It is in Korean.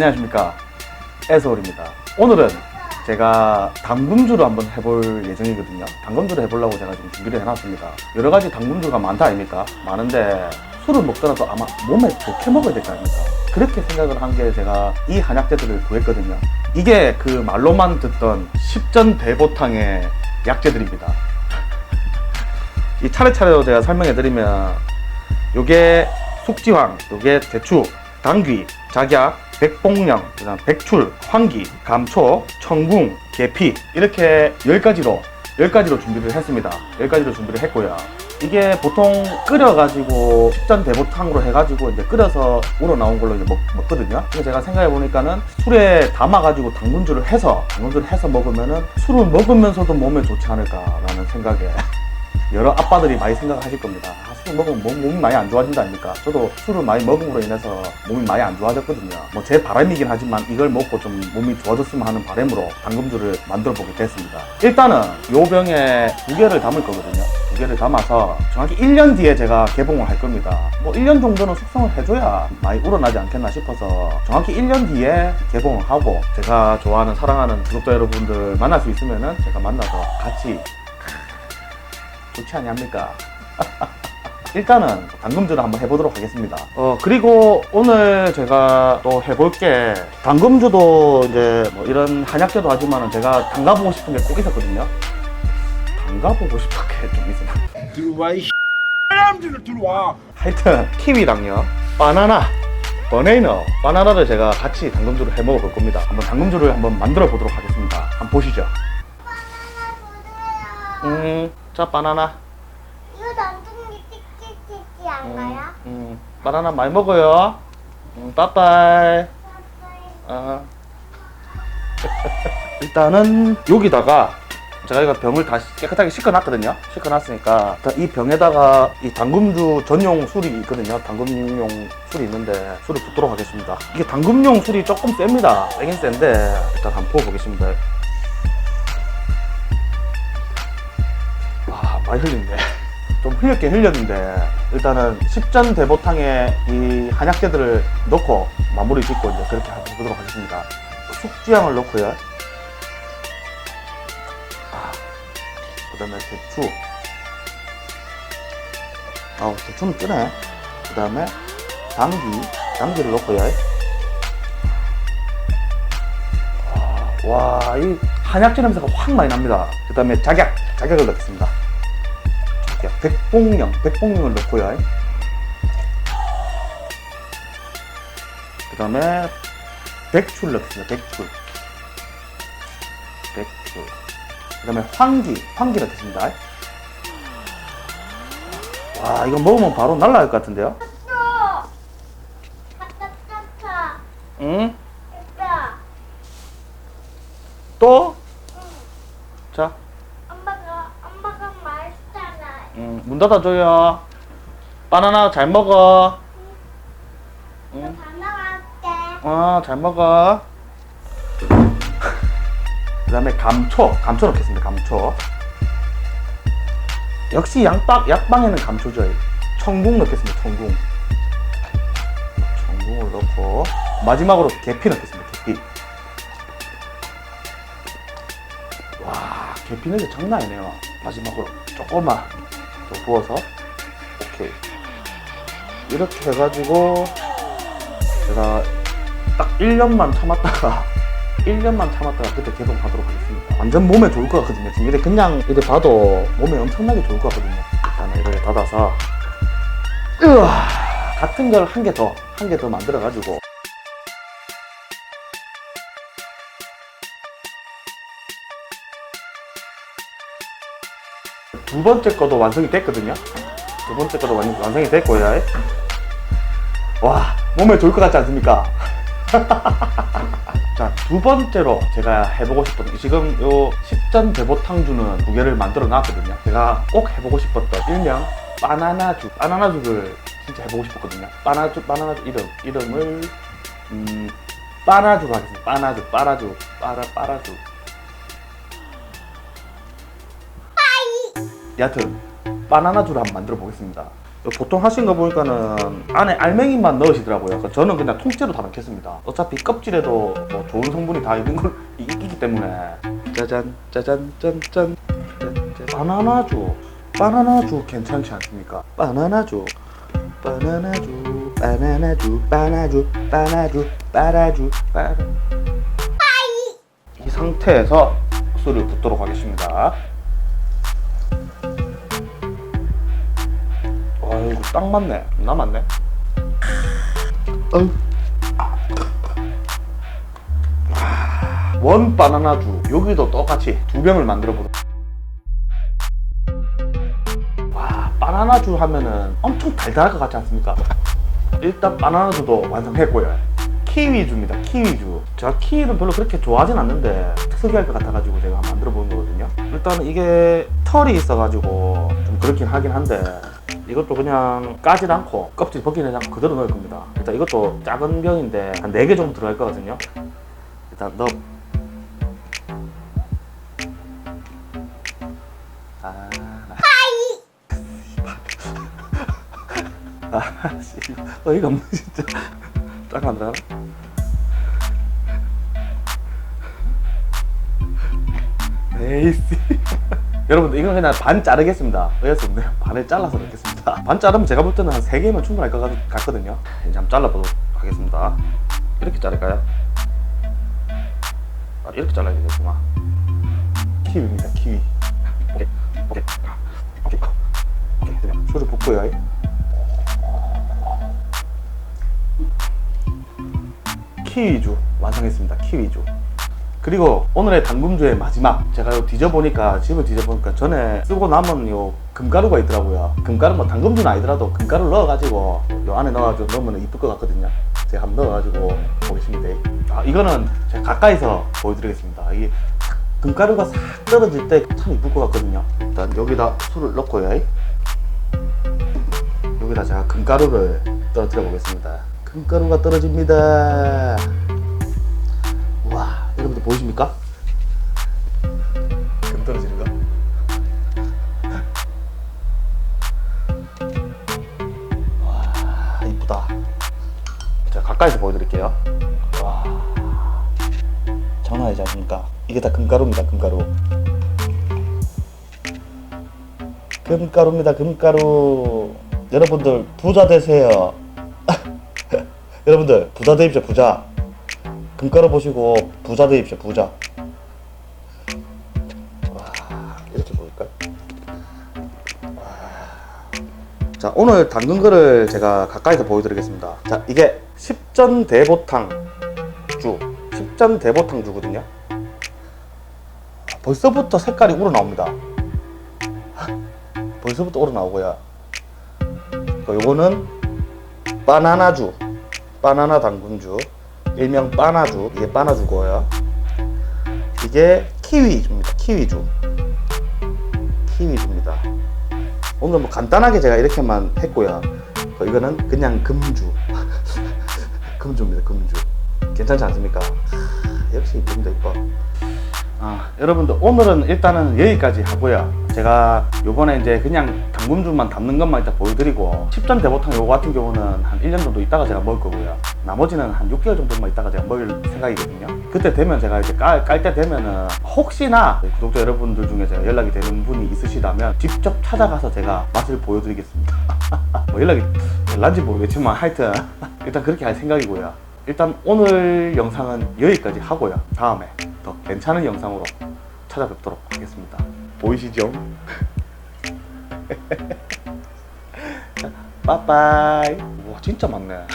안녕하십니까. 에서울입니다. 오늘은 제가 당금주를 한번 해볼 예정이거든요. 당금주를 해보려고 제가 지금 준비를 해놨습니다. 여러 가지 당금주가 많다 아닙니까? 많은데 술을 먹더라도 아마 몸에 좋게 먹어야 될 거 아닙니까? 그렇게 생각을 한 게 제가 이 한약재들을 구했거든요. 이게 그 말로만 듣던 십전 대보탕의 약재들입니다. 이 차례차례로 제가 설명해 드리면 요게 숙지황, 요게 대추, 당귀, 작약, 백봉령, 그다음 백출, 황기, 감초, 청궁, 계피 이렇게 10가지로 10가지로 준비를 했습니다. 10가지로 준비를 했고요. 이게 보통 끓여가지고 식전 대보탕으로 해가지고 이제 끓여서 우러나온 걸로 이제 먹, 먹거든요. 근데 제가 생각해 보니까는 술에 담아가지고 당분주를 해서 당분주를 해서 먹으면은 술을 먹으면서도 몸에 좋지 않을까라는 생각에 여러 아빠들이 많이 생각하실 겁니다. 아, 술 먹으면 몸, 몸이 많이 안 좋아진다 아닙니까? 저도 술을 많이 먹음으로 인해서 몸이 많이 안 좋아졌거든요. 뭐 제 바람이긴 하지만 이걸 먹고 좀 몸이 좋아졌으면 하는 바람으로 당금주를 만들어 보게 됐습니다. 일단은 요 병에 두 개를 담을 거거든요. 두 개를 담아서 정확히 1년 뒤에 제가 개봉을 할 겁니다. 뭐 1년 정도는 숙성을 해줘야 많이 우러나지 않겠나 싶어서 정확히 1년 뒤에 개봉을 하고 제가 좋아하는 사랑하는 구독자 여러분들 만날 수 있으면은 제가 만나서 같이 좋지 않습니까? 일단은 당금주를 한번 해보도록 하겠습니다. 어, 그리고 오늘 제가 또 해볼 게, 당금주도 이제 뭐 이런 한약재도 하지만은 제가 담가보고 싶은 게 꼭 있었거든요. 담가보고 싶은 게 좀 있어요. 들어와 이 사람들을 들어와 하여튼, 키위랑요, 바나나, 버네이너, 바나나를 제가 같이 당금주를 해 먹어볼 겁니다. 한번 당금주를 한번 만들어 보도록 하겠습니다. 한번 보시죠. 음, 자, 바나나. 이거 남동이 찍찍찍찍 안 가요? 음, 바나나 많이 먹어요. 음, 빠빠이. 어. 일단은 여기다가 제가 이거 병을 다 깨끗하게 씻어놨거든요. 씻어놨으니까 일단 이 병에다가 이 당금주 전용 술이 있거든요. 당금용 술이 있는데 술을 붓도록 하겠습니다. 이게 당금용 술이 조금 셉니다. 세긴 센데 일단 한번 부어보겠습니다. 많이 흘리네. 좀 흘렸긴 흘렸는데 일단은 십전 대보탕에 이 한약재들을 넣고 마무리 짓고 이제 그렇게 해보도록 하겠습니다. 숙지향을 넣고요. 아, 그 다음에 대추. 아우 대추는 뜨네. 그 다음에 당귀, 당귀를 넣고요. 아, 와, 이 한약재 냄새가 확 많이 납니다. 그 다음에 작약, 작약을 넣겠습니다. 백봉령, 백봉령을 넣고요. 그다음에 백출 넣겠습니다. 백출. 백출. 그 다음에 황기. 황기 넣겠습니다. 와, 이거 먹으면 바로 날라갈 것 같은데요? 응? 또? 자, 음, 문 닫아줘요. 바나나 잘 먹어. 너 다나갈게 어, 잘 먹어. 그 다음에 감초. 감초 넣겠습니다. 감초. 역시 양빵, 약방에는 감초죠. 청궁 넣겠습니다. 청궁. 청궁을 넣고, 마지막으로 계피 넣겠습니다. 계피. 와, 계피 냄새 장난 아니네요. 마지막으로 조금만 더 부어서. 오케이. 이렇게 해가지고, 제가 딱 1년만 참았다가 1년만 참았다가 그때 개봉 하도록 하겠습니다. 완전 몸에 좋을 것 같거든요. 지금 이래 그냥 이래 봐도 몸에 엄청나게 좋을 것 같거든요. 일단 이렇게 닫아서 으아 같은 걸 한 개 더, 한 개 더 만들어 가지고 두 번째 거도 완성이 됐거든요. 두 번째 거도 완, 완성이 됐고요. 와, 몸에 좋을 것 같지 않습니까? 자, 두 번째로 제가 해보고 싶었던, 지금 요 십전 대보탕주는 두 개를 만들어 놨거든요. 제가 꼭 해보고 싶었던 일명 바나나죽, 바나나죽을 진짜 해보고 싶었거든요. 바나나죽, 바나나죽 이름, 이름을, 음, 빠나죽 하겠습니다. 빠나죽, 빠라죽, 빠라, 빠라죽. 여하튼, 바나나죽을 한번 만들어 보겠습니다. 보통 하신 거 보니까는 안에 알맹이만 넣으시더라고요. 저는 그냥 통째로 다 넣겠습니다. 어차피 껍질에도 뭐 좋은 성분이 다 있는 걸 있기 때문에 짜잔 짜잔 짠짠. 바나나주 바나나주 괜찮지 않습니까? 바나나주 바나나주 바나나주 바나주 바나주 바나주 바나 이 상태에서 술을 붓도록 하겠습니다. 아이고 딱 맞네. 남았네. 어우. 아, 원 바나나주 여기도 똑같이 두 병을 만들어 보도록. 와 바나나주 하면은 엄청 달달할 것 같지 않습니까? 일단 바나나주도 완성했고요. 키위주입니다. 키위주. 제가 키위는 별로 그렇게 좋아하진 않는데 특이할 것 같아가지고 제가 만들어 보는 거거든요. 일단은 이게 털이 있어가지고 좀 그렇긴 하긴 한데 이것도 그냥 까진 않고 껍질 벗기는 않고 그대로 넣을 겁니다. 일단 이것도 작은 병인데 한 4개 정도 들어갈 거거든요. 일단 넣어. 아, 아, 씨. 어이가 없네, 진짜. 짱안 들어가나? 에이씨. 여러분들, 이건 그냥 반 자르겠습니다. 없네요. 반을 잘라서 넣겠습니다. 반 자르면 제가 볼 때는 한 3개면 충분할 것 같- 같거든요. 이제 한번 잘라보도록 하겠습니다. 이렇게 자를까요? 아, 이렇게 잘라야 되겠구만. 키위입니다, 키위. 오케이, 오케이, 오케이. 오케이, 그냥 술을 붓고요. 키위주 완성했습니다. 키위주. 그리고 오늘의 당금주의 마지막 제가 요 뒤져보니까 집을 뒤져보니까 전에 쓰고 남은 요 금가루가 있더라고요. 금가루 뭐 당금주는 아니더라도 금가루를 넣어가지고 요 안에 넣어가지고 넣으면 이쁠 것 같거든요. 제가 한번 넣어가지고 보겠습니다. 아 이거는 제가 가까이서 보여드리겠습니다. 이게 금가루가 싹 떨어질 때 참 이쁠 것 같거든요. 일단 여기다 술을 넣고요. 여기다 제가 금가루를 떨어뜨려 보겠습니다. 금가루가 떨어집니다. 와, 여러분들 보이십니까? 금 떨어지는 거. 와, 이쁘다. 제가 가까이서 보여드릴게요. 와, 장난이지 않습니까? 이게 다 금가루입니다, 금가루. 금가루입니다, 금가루. 여러분들 부자 되세요. 여러분들 부자 되십시오, 부자. 금가루 보시고 부자 되십시오, 부자. 와, 이렇게 보일까요? 자, 오늘 담근 거를 제가 가까이서 보여드리겠습니다. 자, 이게 십전 대보탕 주, 십전 대보탕 주거든요. 벌써부터 색깔이 우러나옵니다. 벌써부터 우러나오고요. 그 요거는 바나나주, 바나나 당근주, 일명 바나주, 이게 바나주고요. 이게 키위주입니다. 키위주. 키위주입니다. 오늘 뭐 간단하게 제가 이렇게만 했고요. 그 이거는 그냥 금주. 금주입니다. 금주. 괜찮지 않습니까? 하, 역시 이쁩니다. 이뻐. 아, 여러분들 오늘은 일단은 여기까지 하고요. 제가 요번에 이제 그냥 당금주만 담는 것만 일단 보여드리고 10전 대보탕 요거 같은 경우는 한 1년 정도 있다가 제가 먹을 거고요. 나머지는 한 6개월 정도만 있다가 제가 먹을 생각이거든요. 그때 되면 제가 이제 깔 때 되면은 혹시나 구독자 여러분들 중에 제가 연락이 되는 분이 있으시다면 직접 찾아가서 제가 맛을 보여드리겠습니다. 뭐 연락이 될란지 모르겠지만 하여튼 일단 그렇게 할 생각이고요. 일단 오늘 영상은 여기까지 하고요. 다음에 더 괜찮은 영상으로 찾아뵙도록 하겠습니다. 보이시죠? 빠빠이. 와 진짜 많네.